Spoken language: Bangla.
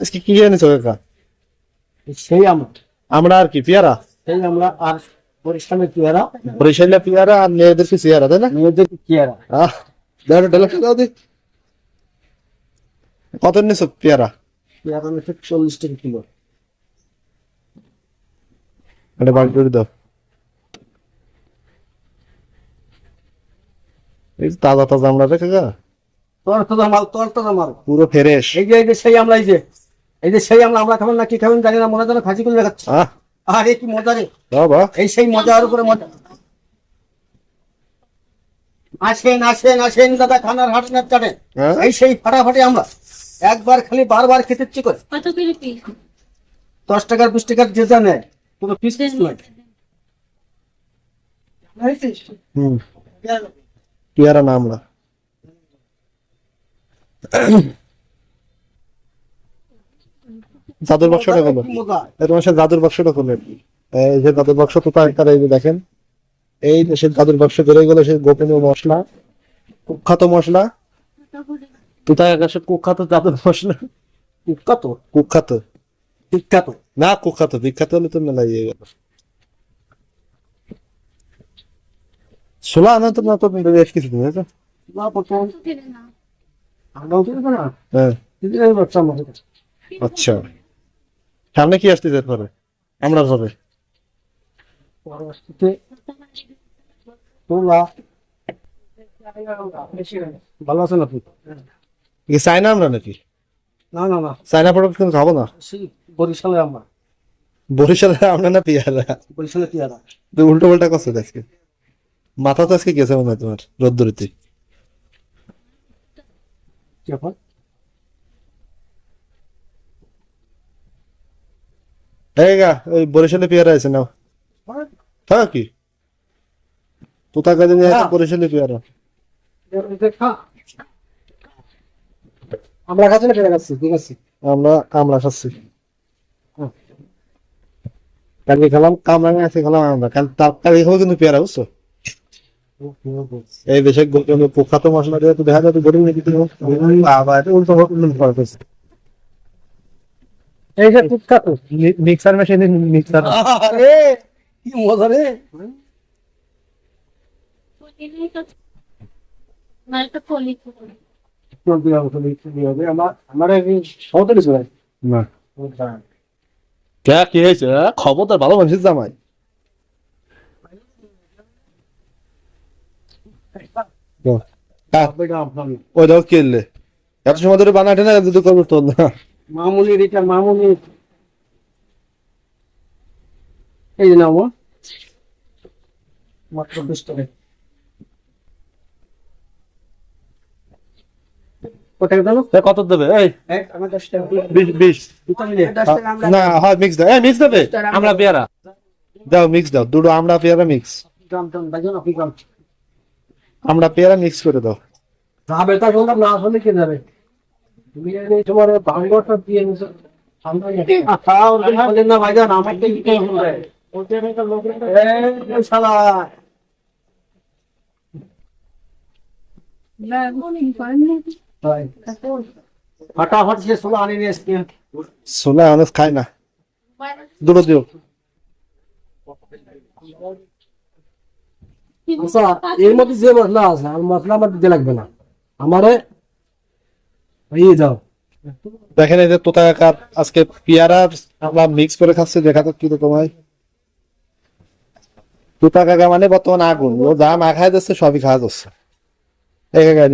আজকে কি এনেছো কাকা সেই আমরা আমরা আর কি পেয়ারা? সেই আমরা আর পরিশ্রমের পেয়ারা। বরিশালে পেয়ারা আর মেয়েদের কি চেয়ারা তাই না? মেয়েদের পেয়ারা। আহ দাও ঢেলে দাও দি। কত নিছো পেয়ারা? পেয়ারা হচ্ছে চল্লিশ টাকা কিলো। এটা বাড়ি করে দাও। এই তাজা তাজা আমরা রে কাকা তোর তো মাল তোর মাল পুরো ফ্রেশ। এই যে এই যে সেই যে। এই যে সেই আমরা আমরা খাবেন না কি খাবেন জানি না মনে যেন খাসি করে দেখাচ্ছে আরে কি মজা রে। দাও বা এই সেই মজার উপরে মজা। আসেন আসেন আসেন দাদা খানার হাট না চাটেন হ্যাঁ? এই সেই ফাটাফাটি আমরা। একবার খালি বারবার খেতে ইচ্ছে করে। দশ টাকার বিশ টাকার যে নেয় কোনো পিস পিস নয় পেয়ারা না আমরা। জাদুর বাক্সটা এই তোমার সাথে জাদুর বাক্সটা খুলে এই যে জাদুর বাক্স তো তার এই যে দেখেন। এই যে সে জাদুর বাক্স করে গেলো সে গোপনীয় মশলা কুখ্যাত মশলা। তুতায় আকাশের কুখ্যাত জাদুর মশলা। কত কুখ্যাত। বিখ্যাত। না কুখ্যাত। বিখ্যাত হলে তো মেলা ইয়ে গেল। ষোলো আনা তো না তো বেশ কিছু দিন হ্যাঁ। আচ্ছা। সামনে কি আসতে যেতে পারে? আমরা হবে ভালো আছেন আপনি? কি আমরা নাকি? না না না। প্রোডাক্ট কিন্তু খাব না? বরিশালে আমরা। বরিশালে আমরা না পেয়ারা? বরিশালে পেয়ারা। তুই উল্টো পাল্টা করছ আজকে। মাথা তো আজকে গেছে মনে হয় তোমার রোদ্দুরিতে। কি এই গা ওই বরিশালে পেয়ারা আছে নাও। হ্যাঁ কি? তোতা গাছে নিয়ে আসে বরিশালে পেয়ারা। আমরা না পেয়ারা খাচ্ছি? ঠিক আছে আমরা আমরা খাচ্ছি। কালকে খেলাম কামরাঙা আছে খেলাম আমরা। কাল কালকে খাব কিন্তু পেয়ারা বুঝছ? এই দেশে গোপনীয় কুখ্যাত মশলা দিয়ে তো দেখা যায় তো গরিব নাকি এটা উল্টো উল্টো করা হয়েছে এই যে মিক্সার মেশিনে মিক্সার আরে কি মজা রে। কে হয়েছে খবরদার ভালো মানুষের জামাই। ওই দাও কেললে এত সময় ধরে বানাটে না দুটো করব তোর না মামুলি রিটার মামুলি এই যে নাও মাত্র বিশ টাকা। কত টাকা দাও? এ, কত দেবে? এই আমার দশ টাকা। বিশ বিশ। দুটো মিলে। না হয় মিক্স দাও। এই মিক্স দেবে? আমরা পেয়ারা। দাও মিক্স দাও। দুটো আমরা পেয়ারা মিক্স আমরা পেয়ারা মিক্স করে দাও। যাবে তা না আসলে কি যাবে? তুমি এই তোমার বাংলাটা দিয়ে নিছো আমরা বলেন না ভাইজান আমার তো কি হবে এই শালা फटाफट से सुबह आने ने इसके সোনা অনেক খায় না দুটো দিও আচ্ছা এর মধ্যে যে মশলা আছে আর মশলা আমার দিতে লাগবে না আমারে এই যাও। দেখেন এই যে তোতা কাকার আজকে পেয়ারা আমরা মিক্স করে খাচ্ছে, দেখা তো কীরকম হয়। তোতা কাকা মানে বর্তমান আগুন। ও যা মা খাই যাচ্ছে সবই খাওয়া যাচ্ছে। এই কাকা